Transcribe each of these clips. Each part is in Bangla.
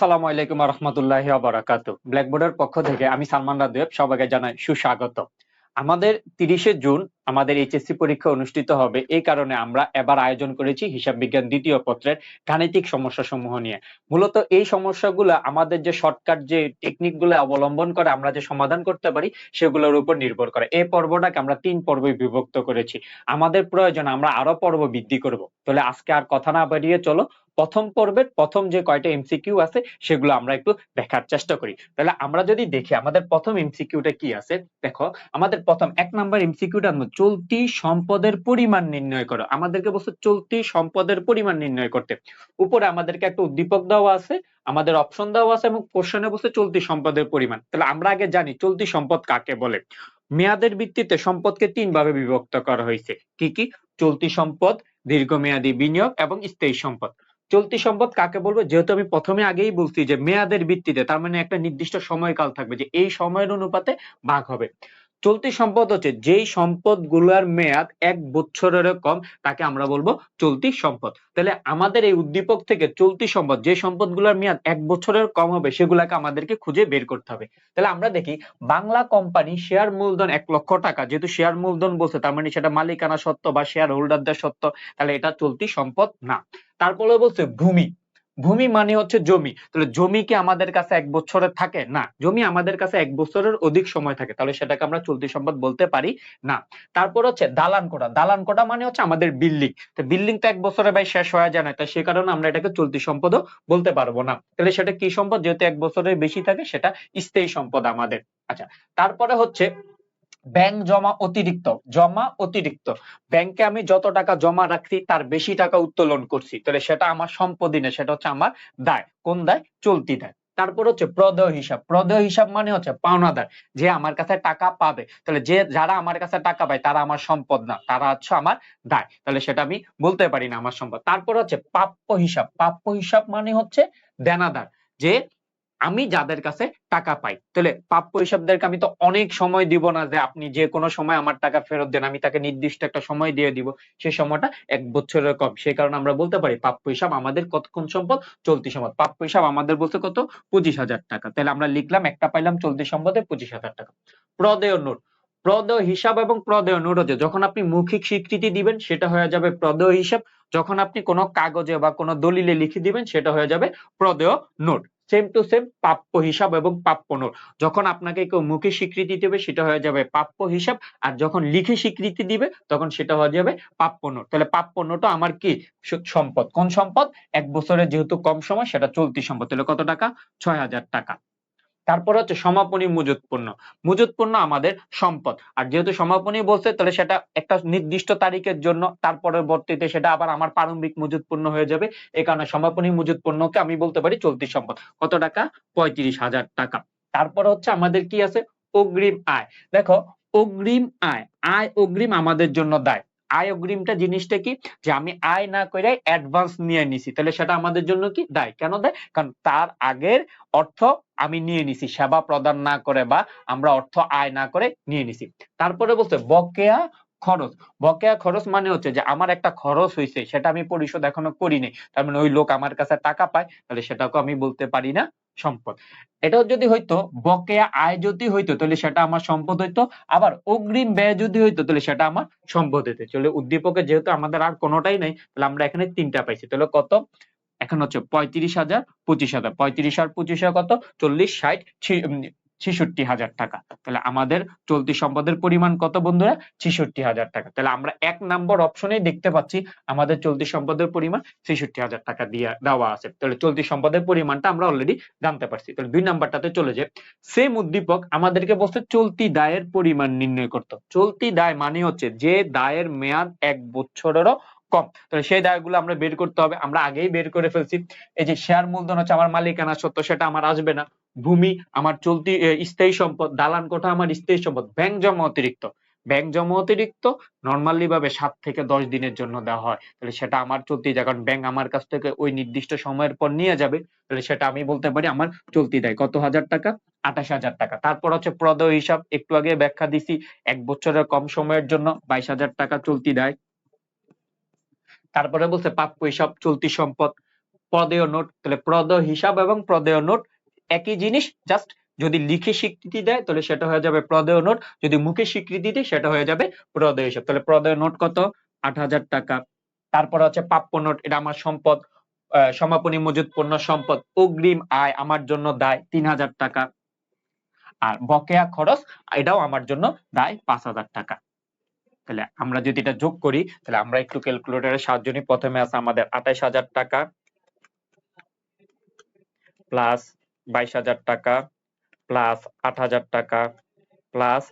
আসসালামু আলাইকুম রহমতুল্লাহ বারাকাত ব্ল্যাকবোর্ডের পক্ষ থেকে আমি সালমান রাদেব, সবাইকে জানাই সুস্বাগত আমাদের তিরিশে জুন আমাদের এইচএসসি পরীক্ষা অনুষ্ঠিত হবে। এই কারণে আমরা এবার আয়োজন করেছি হিসাব বিজ্ঞান দ্বিতীয় পত্রের গাণিতিক সমস্যা সমূহ নিয়ে। মূলত এই সমস্যাগুলো আমাদের যে শর্টকাট যে টেকনিকগুলো অবলম্বন করে আমরা যে সমাধান করতে পারি, সেগুলোর উপর নির্ভর করে। এই পর্বটাকে আমরা তিন পর্বে বিভক্ত করেছি। আমাদের প্রয়োজন আমরা আরও পর্ব বৃদ্ধি করব। তাহলে আজকে আর কথা না বাড়িয়ে চলো। প্রথম পর্বের প্রথম যে কয়টা এমসিকিউ আছে, সেগুলো আমরা একটু দেখার চেষ্টা করি। তাহলে আমরা যদি দেখি, আমাদের প্রথম এমসিকিউটা কি আছে? দেখো, আমাদের প্রথম এক নাম্বার এমসিকিউটা চলতি সম্পদের পরিমাণ নির্ণয় করো। আমাদেরকে বলছে চলতি সম্পদের পরিমাণ নির্ণয় করতে। উপরে আমাদেরকে একটা উদ্দীপক দেওয়া আছে, আমাদের অপশন দেওয়া আছে এবং কোশ্চেনে বলছে চলতি সম্পদের পরিমাণ। তাহলে আমরা আগে জানি চলতি সম্পদ কাকে বলে। মেয়াদের ভিত্তিতে সম্পদকে তিন ভাবে বিভক্ত করা হয়েছে। কি কি? চলতি সম্পদ, দীর্ঘমেয়াদী বিনিয়োগ এবং স্থায়ী সম্পদ। চলতি সম্পদ কাকে বলব? যেহেতু আমি প্রথমে আগেই বলছি যে মেয়াদের ভিত্তিতে, তার মানে একটা নির্দিষ্ট সময়কাল থাকবে যে এই সময়ের অনুপাতে ভাগ হবে। চলতি সম্পদ হচ্ছে যেই সম্পদগুলার মেয়াদ এক বছরের কম, তাকে আমরা বলব চলতি সম্পদ। তাহলে আমাদের এই উদ্দীপক থেকে চলতি সম্পদ, যে সম্পদগুলার মেয়াদ এক বছরের কম হবে, সেগুলাকে আমাদেরকে খুঁজে বের করতে হবে। তাহলে আমরা দেখি, বাংলা কোম্পানি শেয়ার মূলধন এক লক্ষ টাকা, যেহেতু শেয়ার মূলধন বলছে, তার মানে সেটা মালিকানা সত্ত্ব বা শেয়ার হোল্ডারদের সত্ত্ব, তাহলে এটা চলতি সম্পদ না। তারপরে বলছে ভূমি। ভূমি মানে হচ্ছে জমি। তাহলে জমি কি আমাদের কাছে এক বছরের থাকে? না। জমি আমাদের কাছে এক বছরের অধিক সময় থাকে। তাহলে সেটাকে আমরা চলতি সম্পদ বলতে পারি? না। তারপর হচ্ছে দালান কোটা দালান কোটা মানে হচ্ছে আমাদের বিল্ডিং। তো বিল্ডিং তো এক বছরে ভাই শেষ হয়ে যায় না। তাই সে কারণে আমরা এটাকে চলতি সম্পদও বলতে পারব না। তাহলে সেটা কি সম্পদ? যেহেতু এক বছরের বেশি থাকে, সেটা স্থায়ী সম্পদ আমাদের। আচ্ছা তারপরে হচ্ছে ব্যাংক জমা অতিরিক্ত জমা অতিরিক্ত। ব্যাংকে আমি যত টাকা জমা রাখছি, তার বেশি টাকা উত্তোলন করছি। তাহলে সেটা আমার সম্পত্তি না, সেটা হচ্ছে আমার দায়। কোন দায়? চলতি দায়। তারপর হচ্ছে প্রদেয় হিসাব। প্রদেয় হিসাব মানে হচ্ছে পাওনাদার, যে আমার কাছে টাকা পাবে। তাহলে যে, যারা আমার কাছে টাকা পায়, তারা আমার সম্পদ না, তারা হচ্ছে আমার দায়। তাহলে সেটা আমি বলতে পারি না আমার সম্পদ। তারপর হচ্ছে প্রাপ্য হিসাব। প্রাপ্য হিসাব মানে হচ্ছে দেনাদার, যে আমি যাদের কাছে টাকা পাই। তাহলে প্রাপ্য হিসাবদেরকে আমি তো অনেক সময় দিব না যে আপনি যে কোনো সময় আমার টাকা ফেরত দেন, আমি তাকে নির্দিষ্ট একটা সময় দিয়ে দিব। সেই সময়টা এক বছরের কম। সেই কারণে আমরা বলতে পারি প্রাপ্য হিসাব আমাদের কতক্ষণ সম্পদ? চলতি সম্পদ। প্রাপ্য হিসাব আমাদের বলতে কত? পঁচিশ হাজার টাকা। তাহলে আমরা লিখলাম, একটা পাইলাম চলতি সম্পদে পঁচিশ হাজার টাকা। প্রদেয় নোট। প্রদেয় হিসাব এবং প্রদেয় নোট হচ্ছে যখন আপনি মৌখিক স্বীকৃতি দিবেন, সেটা হয়ে যাবে প্রদেয় হিসাব। যখন আপনি কোনো কাগজে বা কোনো দলিলে লিখে দিবেন, সেটা হয়ে যাবে প্রদেয় নোট। সেম টু সেম প্রাপ্য হিসাব এবং প্রাপ্য নোট। যখন আপনাকে কেউ মুখে স্বীকৃতি দেবে, সেটা হয়ে যাবে প্রাপ্য হিসাব। আর যখন লিখে স্বীকৃতি দিবে, তখন সেটা হয়ে যাবে প্রাপ্য নোট। তাহলে প্রাপ্য নোটও আমার কি? সম্পদ। কোন সম্পদ? এক বছরের যেহেতু কম সময়, সেটা চলতি সম্পদ। তাহলে কত টাকা? ছয় হাজার টাকা। তারপর হচ্ছে সমাপনী মজুত পণ্য মজুত পণ্য আমাদের সম্পদ। আর যেহেতু সমাপনী বলছে, তাহলে সেটা একটা নির্দিষ্ট তারিখের জন্য তার পরবর্তীতে সেটা আবার আমার প্রারম্ভিক মজুত পণ্য হয়ে যাবে। এই কারণে সমাপনী মজুত পণ্যকে আমি বলতে পারি চলতি সম্পদ। কত টাকা? পঁয়ত্রিশ হাজার টাকা। তারপর হচ্ছে আমাদের কি আছে? অগ্রিম আয়। দেখো, অগ্রিম আয়। আয় অগ্রিম আমাদের জন্য দায়। আয় অগ্রিমটা জিনিসটা কি? যে আমি আয় না করে অ্যাডভান্স নিয়ে নিছি। তাহলে সেটা আমাদের জন্য কি? দায়। কেন দেয়? কারণ তার আগের অর্থ আমি নিয়ে নিছি। সেবা প্রদান না করে বা আমরা অর্থ আয় না করে নিয়ে নিছি। তারপরে বলতে বকেয়া খরচ। বকেয়া খরচ মানে হচ্ছে যে আমার একটা খরচ হয়েছে সেটা আমি পরিশোধ এখনও করিনি। তার মানে ওই লোক আমার কাছে টাকা পায়, তাহলে সেটাকে আমি বলতে পারি না। সম্পদ। এটাও যদি হইতো, বকেয়া আয় যদি হইতো, তাহলে সেটা আমার সম্পদ হইতো। আবার অগ্রিম ব্যয় যদি হইতো, তাহলে সেটা আমার সম্পদ হইতো। চলে উদ্দীপকে যেহেতু আমাদের আর কোনোটাই নাই, তাহলে আমরা এখানে তিনটা পাইছি। তাহলে কত? এখন হচ্ছে পঁয়ত্রিশ হাজার পঁচিশ হাজার। পঁয়ত্রিশ আর পঁচিশ হাজার কত? চল্লিশ, ষাট ছেষট্টি হাজার টাকা। তাহলে আমাদের চলতি সম্পদের পরিমাণ কত বন্ধুরা? ছেষট্টি হাজার টাকা। তাহলে আমরা এক নাম্বার অপশনে দেখতে পাচ্ছি আমাদের চলতি সম্পদের পরিমাণ ছেষট্টি হাজার টাকা দিয়ে দেওয়া আছে। তাহলে চলতি সম্পদের পরিমাণটা আমরা অলরেডি জানতে পারছি। তাহলে দুই নাম্বারটাতে চলে যায় সেম উদ্দীপক আমাদেরকে বলছে চলতি দায়ের পরিমাণ নির্ণয় করতে। চলতি দায় মানে হচ্ছে যে দায়ের মেয়াদ এক বছরেরও কম। তাহলে সেই দায়গুলো আমরা বের করতে হবে। আমরা আগেই বের করে ফেলছি। এই যে শেয়ার মূলধন হচ্ছে আমার মালিকানা সত্য, সেটা আমার আসবে না। ভূমি, আমার চলতি স্থায়ী সম্পদ, দালান কোঠা আমার স্থায়ী সম্পদ, ব্যাংক জমা অতিরিক্ত। ব্যাংক জমা অতিরিক্ত নর্মালি ভাবে সাত থেকে দশ দিনের জন্য দেওয়া হয়। তাহলে সেটা আমার চলতি যায়, কারণ ব্যাংক আমার কাছ থেকে ওই নির্দিষ্ট সময়ের পর নিয়ে যাবে। তাহলে সেটা আমি বলতে পারি আমার চলতি দেয়। কত হাজার টাকা? আঠাশ হাজার টাকা। তারপর হচ্ছে প্রদেয় হিসাব, একটু আগে ব্যাখ্যা দিছি, এক বছরের কম সময়ের জন্য বাইশ হাজার টাকা চলতি দেয়। তারপরে বলছে প্রাপ্য হিসাব, চলতি সম্পদ, প্রদেয় নোট। তাহলে প্রদেয় হিসাব এবং প্রদেয় নোট একই জিনিস জাস্ট যদি লিখে স্বীকৃতি দেয়, তাহলে সেটা হয়ে যাবে প্রদেয় নোট। যদি মুখে স্বীকৃতি দেয়, সেটা হয়ে যাবে প্রদেয় হিসাব। তাহলে প্রদেয় নোট কত? আট হাজার টাকা। তারপর হচ্ছে প্রাপ্য নোট, এটা আমার সম্পদ সমাপনী মজুদ পণ্য সম্পদ, অগ্রিম আয় আমার জন্য দায়, তিন হাজার টাকা। আর বকেয়া খরচ, এটাও আমার জন্য দায়, পাঁচ হাজার টাকা। তাহলে আমরা যদি এটা যোগ করি, তাহলে আমরা একটু ক্যালকুলেটরের সাহায্য নিই। প্রথমে আছে আমাদের আঠাইশ হাজার টাকা। প্লাস বাইশ হাজার টাকা প্লাস আট হাজার টাকা প্লাস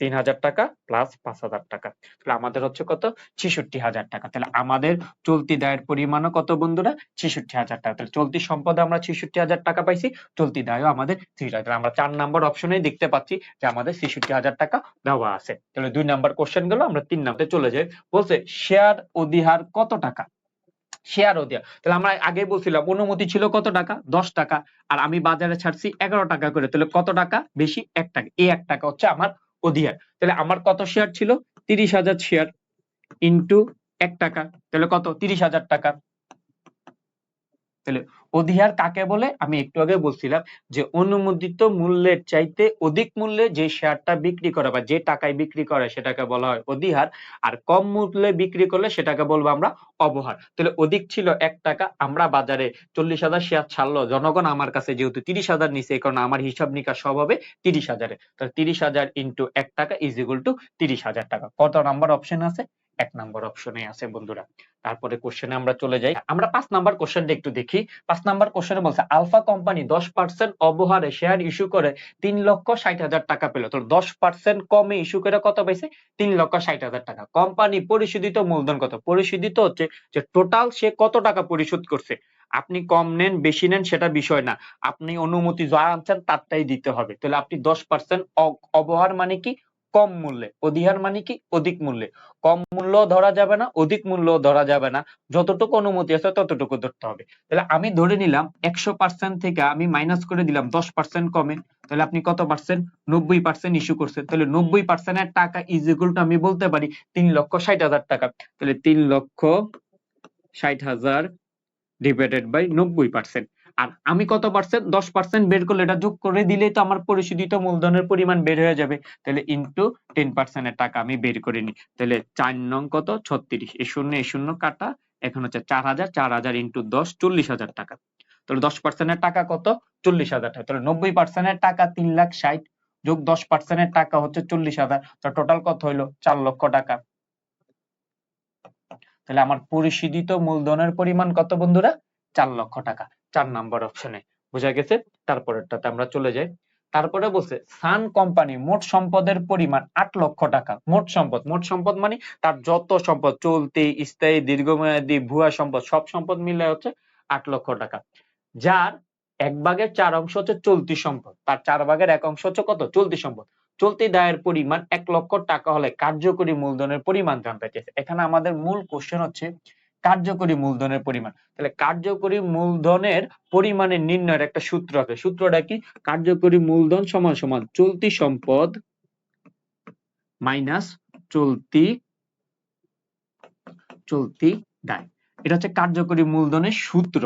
তিন হাজার টাকা প্লাস পাঁচ হাজার টাকা। তাহলে আমাদের হচ্ছে কত? ছেষট্টি হাজার টাকা। তাহলে আমাদের চলতি দায়ের পরিমাণও কত বন্ধুরা? ছেষট্টি হাজার টাকা। তাহলে চলতি সম্পদে আমরা ছেষট্টি হাজার টাকা পাইছি, চলতি দায়ও আমাদের হাজার। আমরা চার নাম্বার অপশনে দেখতে পাচ্ছি যে আমাদের ছেষট্টি হাজার টাকা দেওয়া আছে। তাহলে দুই নাম্বার কোশ্চেন গেল, আমরা তিন নাম্বারে চলে যাই। বলছে শেয়ার অধিহার কত টাকা? শেয়ার অধিহার তাহলে আমরা আগে বলছিলাম, অনুমতি ছিল কত টাকা? দশ টাকা। আর আমি বাজারে ছাড়ছি এগারো টাকা করে। তাহলে কত টাকা? বেশি এক টাকা। এই এক টাকা হচ্ছে আমার অধিয়ার তাহলে আমার কত শেয়ার ছিল? তিরিশ হাজার শেয়ার ইন্টু এক টাকা। তাহলে কত? তিরিশ হাজার টাকা। তাহলে অধিহার কাকে বলে? আমি একটু আগে বলছিলাম যে অনুমোদিত মূল্যের চাইতে অধিক মূল্যে যে শেয়ারটা বিক্রি করে বা যে টাকায় বিক্রি করে সেটাকে বলা হয় অধিহার, আর কম মূল্যে বিক্রি করলে সেটাকে বলব আমরা অবহার। তাহলে অধিক ছিল এক টাকা, আমরা বাজারে চল্লিশ হাজার শেয়ার ছাড়লো, জনগণ আমার কাছে যেহেতু তিরিশ হাজার নিচে কারণ আমার হিসাব নিকাশ সব হবে তিরিশ হাজারে। তাহলে তিরিশ হাজার ইন্টু এক টাকা ইজ ইকুয়াল টু তিরিশ হাজার টাকা। কত নাম্বার অপশন আছে? এক নাম্বার অপশনে আছে বন্ধুরা। তারপরে কোশ্চেনে আমরা চলে যাই। আমরা পাঁচ নাম্বার কোশ্চেনটা একটু দেখি। পাঁচ নাম্বার কোশ্চেনে বলছে, আলফা কোম্পানি দশ পার্সেন্ট অবহারে শেয়ার ইস্যু করে তিন লক্ষ ষাট হাজার টাকা পেল। তো দশ পার্সেন্ট কমে ইস্যু করে কত পাইছে? তিন লক্ষ ষাট হাজার টাকা। কোম্পানি পরিশোধিত মূলধন কত? পরিশোধিত হচ্ছে যে টোটাল সে কত টাকা পরিশোধ করছে? আপনি কম নেন, বেশি নেন সেটা বিষয় না। আপনি অনুমতি যা আনছেন তারটাই দিতে হবে। তাহলে আপনি দশ পার্সেন্ট অবহার মানে কি? কম মূল্যে। অধিহার মানে কি? অধিক মূল্যে। কম মূল্য ধরা যাবে না, অধিক মূল্য ধরা যাবে না। যতটুকু অনুমতি আছে ততটুকু ধরতে হবে। তাহলে আমি ধরে নিলাম একশো পার্সেন্ট থেকে আমি মাইনাস করে দিলাম দশ পার্সেন্ট কমে। তাহলে আপনি কত পার্সেন্ট? নব্বই পার্সেন্ট ইস্যু করছেন। তাহলে নব্বই পার্সেন্টের টাকা ইজ ইকুয়াল টু আমি বলতে পারি তিন লক্ষ ষাট হাজার টাকা। তাহলে তিন লক্ষ ষাট হাজার ডিভাইডেড বাই নব্বই পার্সেন্ট আর আমি কত পার্সেন্ট দশ পার্সেন্ট বের করলে এটা যোগ করে দিলেই তো আমার পরিশোধিত মূলধনের পরিমাণ বের হয়ে যাবে। তাহলে ইন্টু টেন পার্সেন্টের টাকা আমি বের করে নিই। তাহলে চার নং কত? ছত্রিশ। এই শূন্য এই শূন্য কাটা। এখন হচ্ছে চার হাজার চার হাজার ইন্টু দশ, চল্লিশ হাজার টাকা। তাহলে দশ পার্সেন্টের টাকা কত? চল্লিশ হাজার টাকা। তাহলে নব্বই পার্সেন্টের টাকা তিন লাখ ষাট যোগ দশ পার্সেন্টের টাকা হচ্ছে চল্লিশ হাজার। তো টোটাল কত হইল? চার লক্ষ টাকা। তাহলে আমার পরিশোধিত মূলধনের পরিমাণ কত বন্ধুরা? চার লক্ষ টাকা। চার নাম্বার অপশনে বোঝা গেছে? তারপরেরটাতে আমরা চলে যাই। তারপরে বলছে সান কোম্পানি মোট সম্পদের পরিমাণ আট লক্ষ টাকা। মোট সম্পদ মোট সম্পদ মানে তার যত সম্পদ, চলতি, স্থায়ী, দীর্ঘমেয়াদী, ভুয়া সম্পদ, সব সম্পদ মিলে হচ্ছে আট লক্ষ টাকা। যার এক ভাগের চার অংশ হচ্ছে চলতি সম্পদ। তার চার ভাগের এক অংশ হচ্ছে কত? চলতি সম্পদ। চলতি দায়ের পরিমাণ এক লক্ষ টাকা হলে কার্যকরী মূলধনের পরিমাণ জানতে চেয়েছে এখানে আমাদের মূল কোশ্চেন হচ্ছে কার্যকরী মূলধনের পরিমাণ। তাহলে কার্যকরী মূলধনের পরিমাণের নির্ণয়ের একটা সূত্র আছে। সূত্রটা কি? কার্যকরী মূলধন সমান সমান চলতি সম্পদ মাইনাস চলতি চলতি দায়। এটা হচ্ছে কার্যকরী মূলধনের সূত্র।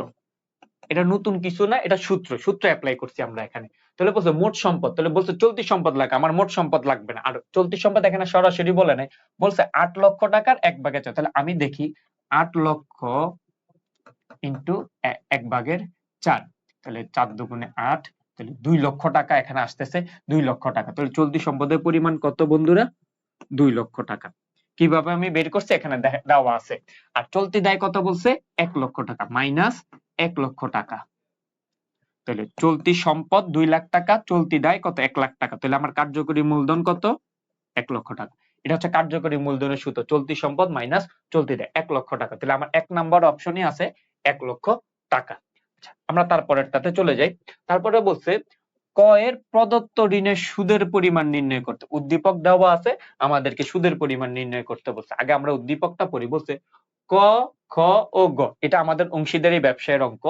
এটা নতুন কিছু না, এটা সূত্র সূত্র অ্যাপ্লাই করছি আমরা এখানে। তাহলে বলছে, মোট সম্পদ, তাহলে বলছে চলতি সম্পদ লাগে, আমার মোট সম্পদ লাগবে না। আর চলতি সম্পদ এখানে সরাসরি বলে নাই, বলছে আট লক্ষ টাকার এক ভাগে চাই তাহলে আমি দেখি, আট লক্ষ ইন্টু এক ভাগের চার। তাহলে চার দুগুণে আট, তাহলে দুই লক্ষ টাকা এখানে আসতেছে, দুই লক্ষ টাকা। তাহলে চলতি সম্পদের পরিমাণ কত বন্ধুরা? দুই লক্ষ টাকা। কীভাবে আমি বের করছি? এখানে দেওয়া আছে। আর চলতি দায় কত বলছে? এক লক্ষ টাকা, মাইনাস এক লক্ষ টাকা। তাহলে চলতি সম্পদ দুই লাখ টাকা চলতি দায় কত? এক লাখ টাকা। তাহলে আমার কার্যকরী মূলধন কত? এক লক্ষ টাকা। এটা হচ্ছে কার্যকরী মূলধনের সূত্র। চলতি সম্পদ মাইনাস চলতি দেয় এক লক্ষ টাকা। তাহলে আমার এক নাম্বার অপশনই আছে এক লক্ষ টাকা। আচ্ছা, আমরা তারপরেরটাতে চলে যাই। তারপরে বলছে ক এর প্রদত্ত ঋণের সুদের পরিমাণ নির্ণয় করতে। উদ্দীপক দেওয়া আছে আমাদেরকে সুদের পরিমাণ নির্ণয় করতে বলছে। আগে আমরা উদ্দীপকটা পড়ি। বলছে ক খ ও গ। এটা আমাদের অংশীদারি ব্যবসায়ের অঙ্ক।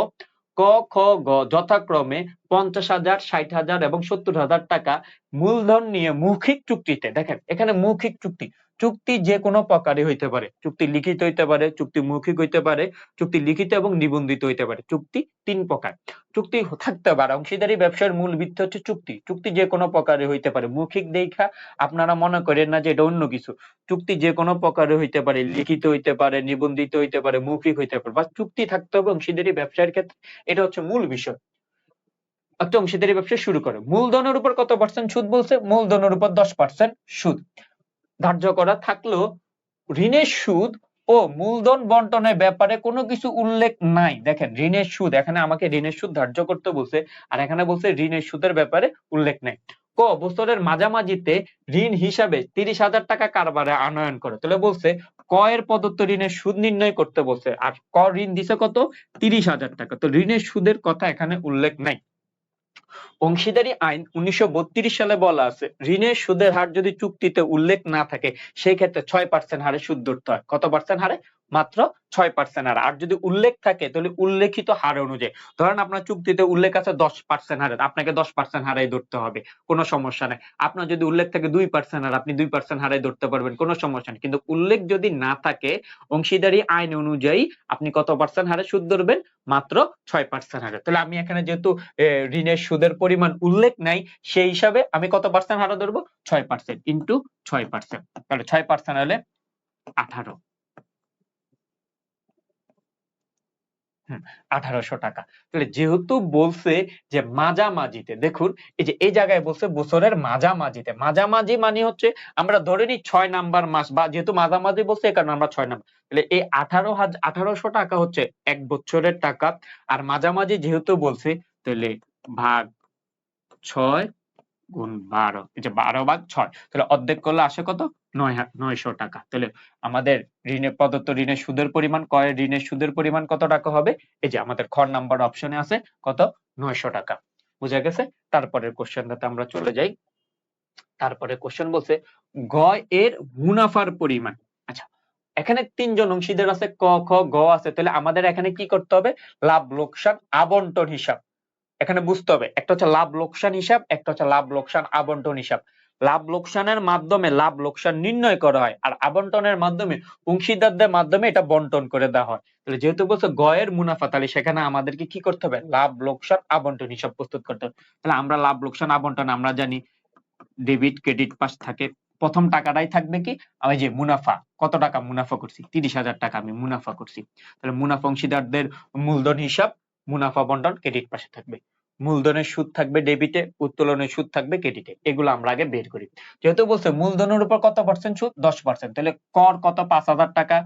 ক, খ, গ যথাক্রমে পঞ্চাশ হাজার, ষাট হাজার এবং সত্তর হাজার টাকা মূলধন নিয়ে মৌখিক চুক্তিতে, দেখেন, এখানে মৌখিক চুক্তি। চুক্তি যে কোনো প্রকারে হইতে পারে। চুক্তি লিখিত হইতে পারে, চুক্তি মৌখিক হইতে পারে, চুক্তি লিখিত এবং নিবন্ধিত হইতে পারে। চুক্তি তিন প্রকার। চুক্তি থাকতে পারে, অংশীদারি ব্যবসার মূল ভিত্তি হচ্ছে চুক্তি। চুক্তি যে কোনো প্রকারে হইতে পারে। মৌখিক দেখা আপনারা মনে করেন না যে এটা অন্য কিছু। চুক্তি যে কোনো প্রকারে হইতে পারে, লিখিত হইতে পারে, নিবন্ধিত হইতে পারে, মৌখিক হইতে পারে। বা চুক্তি থাকতে হবে অংশীদারি ব্যবসার ক্ষেত্রে। এটা হচ্ছে মূল বিষয়। একটা অংশীদারি ব্যবসা শুরু করে। মূলধনের উপর কত পার্সেন্ট সুদ বলছে? মূলধনের উপর দশ পার্সেন্ট সুদ। ধার্য করা থাকলেও ঋণের সুদ ও মূলধন বন্টনের ব্যাপারে কোনো কিছু উল্লেখ নাই। দেখেন, ঋণের সুদ, এখানে আমাকে ঋণের সুদ ধার্য করতে বলছে, আর এখানে বলছে ঋণের সুদের ব্যাপারে উল্লেখ নেই। ক বছরের মাঝামাঝিতে ঋণ হিসাবে তিরিশ হাজার টাকা কারবারে আনয়ন করে। তাহলে বলছে, ক এর প্রদত্ত ঋণের সুদ নির্ণয় করতে বলছে, আর ক ঋণ দিছে কত? তিরিশ হাজার টাকা। তো ঋণের সুদের কথা এখানে উল্লেখ নাই। অংশীদারি আইন উনিশশো বত্রিশ সালে বলা আছে, ঋণের সুদের হার যদি চুক্তিতে উল্লেখ না থাকে, সেই ক্ষেত্রে ছয় পার্সেন্ট হারে সুদ ধরতে হয়। কত পার্সেন্ট হারে? মাত্র ছয় পার্সেন্ট হার। আর যদি উল্লেখ থাকে, তাহলে উল্লেখিত হার অনুযায়ী। ধরেন আপনার চুক্তিতে উল্লেখ আছে দশ পার্সেন্ট হারে, আপনাকে দশ পার্সেন্ট হারাই ধরতে হবে। কোনো সমস্যা নেই। আপনার যদি উল্লেখ থাকে দুই পার্সেন্ট হার, আপনি দুই পার্সেন্ট হারাই ধরতে পারবেন। কোনো সমস্যা নেই। কিন্তু উল্লেখ যদি না থাকে, অংশীদারি আইন অনুযায়ী আপনি কত পার্সেন্ট হারে সুদ ধরবেন? মাত্র ছয় পার্সেন্ট হারে। তাহলে আমি এখানে যেহেতু ঋণের সুদের পরিমাণ উল্লেখ নাই, সেই হিসাবে আমি কত পার্সেন্ট হারে ধরবো? ছয় পার্সেন্ট ইন্টু ছয় পার্সেন্ট তাহলে ছয় পার্সেন্ট হলে আঠারো। আঠারোশো টাকা। তাহলে যেহেতু বলছে যে মাঝামাঝিতে, দেখুন, এই যে এই জায়গায় বলছে বছরের মাঝামাঝিতে। মাঝামাঝি মানে হচ্ছে আমরা ধরে নিই ছয় নাম্বার মাস, বা যেহেতু মাঝামাঝি বলছে এই কারণে আমরা ছয় নাম্বার। তাহলে এই আঠারো হাজার আঠারোশো টাকা হচ্ছে এক বছরের টাকা, আর মাঝামাঝি যেহেতু বলছে, তাহলে ভাগ ছয় গুণ বারো। এই যে বারো ভাগ ছয়, তাহলে অর্ধেক করলে আসে কত? নয় নয়শো টাকা। তাহলে আমাদের ঋণের প্রদত্ত ঋণের সুদের পরিমাণ কয় ঋণের সুদের পরিমাণ কত টাকা হবে? এই যে আমাদের খ নাম্বার অপশনে আছে কত? নয়শো টাকা। বুঝা গেছে? তারপরের কোশ্চেনটাতে আমরা চলে যাই। তারপরে কোশ্চেন বলছে, গ এর মুনাফার পরিমাণ। আচ্ছা এখানে তিনজন অংশীদার আছে, ক, খ, গ আছে। তাহলে আমাদের এখানে কি করতে হবে? লাভ, লোকসান, আবন্টন হিসাব। এখানে বুঝতে হবে, একটা হচ্ছে লাভ লোকসান হিসাব, একটা হচ্ছে লাভ লোকসান আবন্টন হিসাব। লাভ লোকসানের মাধ্যমে লাভ লোকসান নির্ণয় করা হয়, আর আবন্টনের মাধ্যমে অংশীদারদের মাধ্যমে এটা বন্টন করে দেওয়া হয়। তাহলে যেহেতু বলছে গয়ের মুনাফা, তাহলে সেখানে আমাদেরকে কি করতে হবে? লাভ লোকসান আবন্টন হিসাব প্রস্তুত করতে হবে। তাহলে আমরা লাভ লোকসান আবন্টন, আমরা জানি ডেবিট, ক্রেডিট পাস থাকে, প্রথম টাকাটাই থাকবে কি? আমি যে মুনাফা, কত টাকা মুনাফা করছি? তিরিশ হাজার টাকা আমি মুনাফা করছি। তাহলে মুনাফা অংশীদারদের মূলধন হিসাব মুনাফা বন্টন ক্রেডিট পাশে থাকবে। মূলধনের সুদ থাকবে ডেবিটে উত্তোলনের সুদ থাকবে ক্রেডিটে এগুলো আমরা আগে বের করি। যেহেতু বলছে মূলধনের উপর কত পার্সেন্ট সুদ? দশ পার্সেন্ট তাহলে কর কত? পাঁচ হাজার টাকা।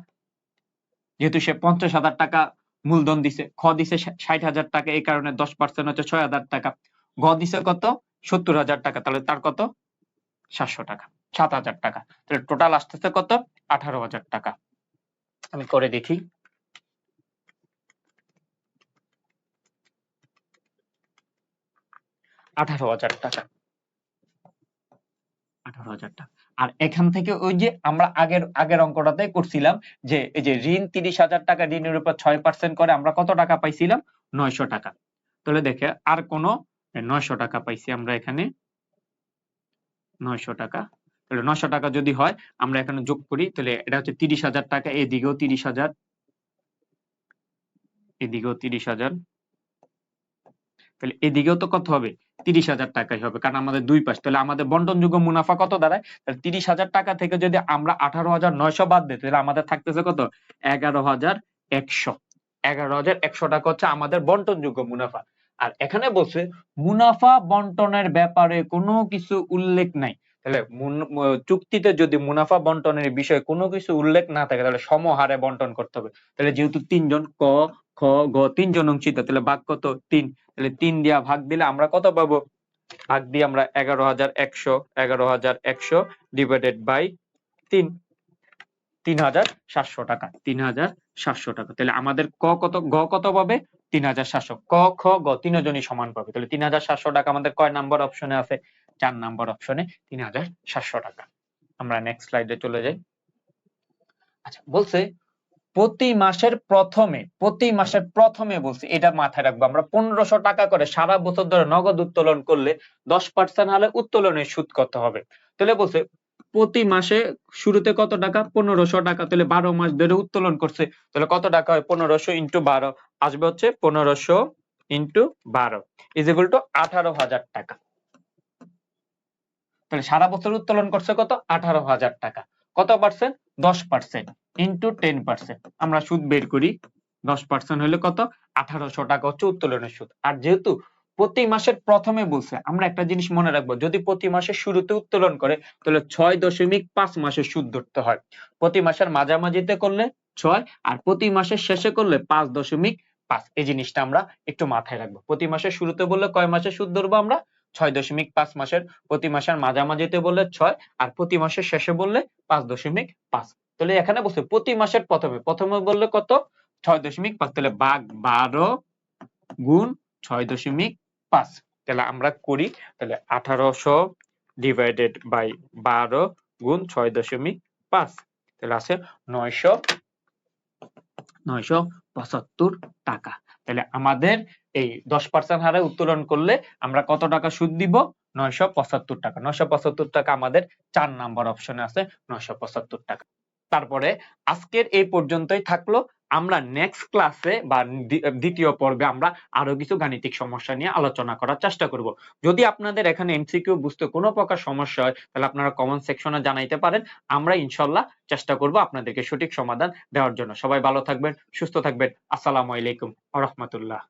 যেহেতু সে পঞ্চাশ হাজার টাকা মূলধন দিছে, খ দিছে ষাট হাজার টাকা, এই কারণে দশ পার্সেন্ট হচ্ছে ছয় হাজার টাকা। গ দিছে কত? সত্তর হাজার টাকা। তাহলে তার কত? সাতশো টাকা। সাত হাজার টাকা। তাহলে টোটাল আসতেছে কত? আঠারো হাজার টাকা। আমি করে দেখি আঠারো হাজার টাকা। আঠারো হাজার টাকা। আর এখান থেকে ওই যে আমরা আগের আগের অঙ্কটাতে করছিলাম যে, এই যে ঋণ তিরিশ হাজার টাকা ঋণের উপর ছয় পার্সেন্ট করে আমরা কত টাকা পাইছিলাম? নয়শো টাকা। তাহলে দেখে আর কোন নয়শো টাকা পাইছি আমরা এখানে। নয়শো টাকা। তাহলে নয়শো টাকা যদি হয়, আমরা এখানে যোগ করি, তাহলে এটা হচ্ছে তিরিশ হাজার টাকা, এদিকেও তিরিশ হাজার। এদিকেও তিরিশ হাজার। তাহলে এদিকেও তো কত হবে? তিরিশ হাজার টাকাই হবে। কারণ আমাদের দুই পাশ। তাহলে আমাদের বন্টনযোগ্য মুনাফা কত দাঁড়ায়? তাহলে তিরিশ হাজার টাকা থেকে যদি আমরা আঠারো হাজার নয়শো বাদ দিই, তাহলে আমাদের থাকতেছে কত? এগারো হাজার একশো। এগারো হাজার একশো টাকা হচ্ছে আমাদের বন্টনযোগ্য মুনাফা। আর এখানে বলছে, মুনাফা বন্টনের ব্যাপারে কোনো কিছু উল্লেখ নাই। তাহলে চুক্তিতে যদি মুনাফা বন্টনের বিষয়ে কোনো কিছু উল্লেখ না থাকে, তাহলে সমহারে বন্টন করতে হবে। তাহলে যেহেতু তিনজন ক খ, গ তিনজন অংশিত তাহলে ভাগ কত? তিন। তাহলে তিন দিয়া ভাগ দিলে আমরা কত পাবো? ভাগ দিয়ে আমরা এগারো হাজার একশো, এগারো হাজার একশো ডিভাইডেড বাই তিন। তিন হাজার সাতশো টাকা, তিন হাজার সাতশো টাকা। তাহলে আমাদের ক কত, গ কত পাবে? তিন হাজার সাতশো। ক, খ, গ তিনজনই সমান পাবে। তাহলে তিন হাজার সাতশো টাকা আমাদের কয় নাম্বার অপশনে আছে? চার নাম্বার অপশনে তিন হাজার সাতশো টাকা। আমরা নেক্সট স্লাইডে চলে যাই। আচ্ছা বলছে প্রতি মাসের প্রথমে, প্রতি মাসের প্রথমে বলছি, এটা মাথায় রাখব, আমরা পনেরোশো টাকা করে সারা বছর ধরে নগদ উত্তোলন করলে দশ পার্সেন্ট হলে উত্তোলনের সুদ কত হবে? তাহলে বলছে, প্রতি মাসে শুরুতে কত টাকা? পনেরোশো টাকা। তাহলে বারো মাস ধরে উত্তোলন করছে, তাহলে কত টাকা হয়? পনেরোশো ইন্টু বারো। আসবে হচ্ছে পনেরোশো ইন্টু বারো ইজ ইকুয়াল টু আঠারো হাজার টাকা। তাহলে সারা বছর উত্তোলন করছে কত? আঠারো হাজার টাকা। কত পার্সেন্ট দশ পার্সেন্ট ইন্টু টেন পার্সেন্ট আমরা সুদ বের করি, দশ পার্সেন্ট হলে কত? আঠারোশো টাকা হচ্ছে উত্তোলনের সুদ। আর যেহেতু প্রতি মাসের প্রথমে বলছে, আমরা একটা জিনিস মনে রাখব, যদি প্রতি মাসের শুরুতে উত্তোলন করে, তাহলে ছয় দশমিক পাঁচ মাসের সুদ ধরতে হয়। প্রতি মাসের মাঝামাঝিতে করলে ছয়, আর প্রতি মাসের শেষে করলে পাঁচ দশমিক পাঁচ। এই জিনিসটা আমরা একটু মাথায় রাখব। প্রতি মাসের শুরুতে বললে কয় মাসের সুদ ধরবো আমরা? ছয় দশমিক পাঁচ মাসের। প্রতি মাসের মাঝামাঝিতে বললে ছয়, আর প্রতি মাসের শেষে বললে পাঁচ দশমিক পাঁচ। তাহলে এখানে বলছে প্রতি মাসের প্রথমে প্রথমে বললে কত? ছয় দশমিক পাঁচ, তাহলে বাঘ বারো গুণ ছয় দশমিক পাঁচ। তাহলে আমরা করি, তাহলে আঠারোশো ডিভাইডেড বাই বারো গুণ ছয় দশমিক পাঁচ। তাহলে আছে নয়শো নয়শো পঁচাত্তর টাকা। তাহলে আমাদের এই দশ পার্সেন্ট হারে উত্তোলন করলে আমরা কত টাকা সুদ দিব? নয়শো পঁচাত্তর টাকা। নয়শো পঁচাত্তর টাকা আমাদের চার নাম্বার অপশনে আছে, নয়শো পঁচাত্তর টাকা। তারপরে আজকের এই পর্যন্তই থাকল। আমরা নেক্সট ক্লাসে বা দ্বিতীয় পর্বে আমরা আরও কিছু গাণিতিক সমস্যা নিয়ে আলোচনা করার চেষ্টা করব। যদি আপনাদের এখানে এমসিকিউ বুঝতে কোনো প্রকার সমস্যা হয়, তাহলে আপনারা কমেন্ট সেকশনে জানাইতে পারেন। আমরা ইনশাল্লাহ চেষ্টা করব আপনাদেরকে সঠিক সমাধান দেওয়ার জন্য। সবাই ভালো থাকবেন, সুস্থ থাকবেন। আসসালামু আলাইকুম রহমতুল্লাহ।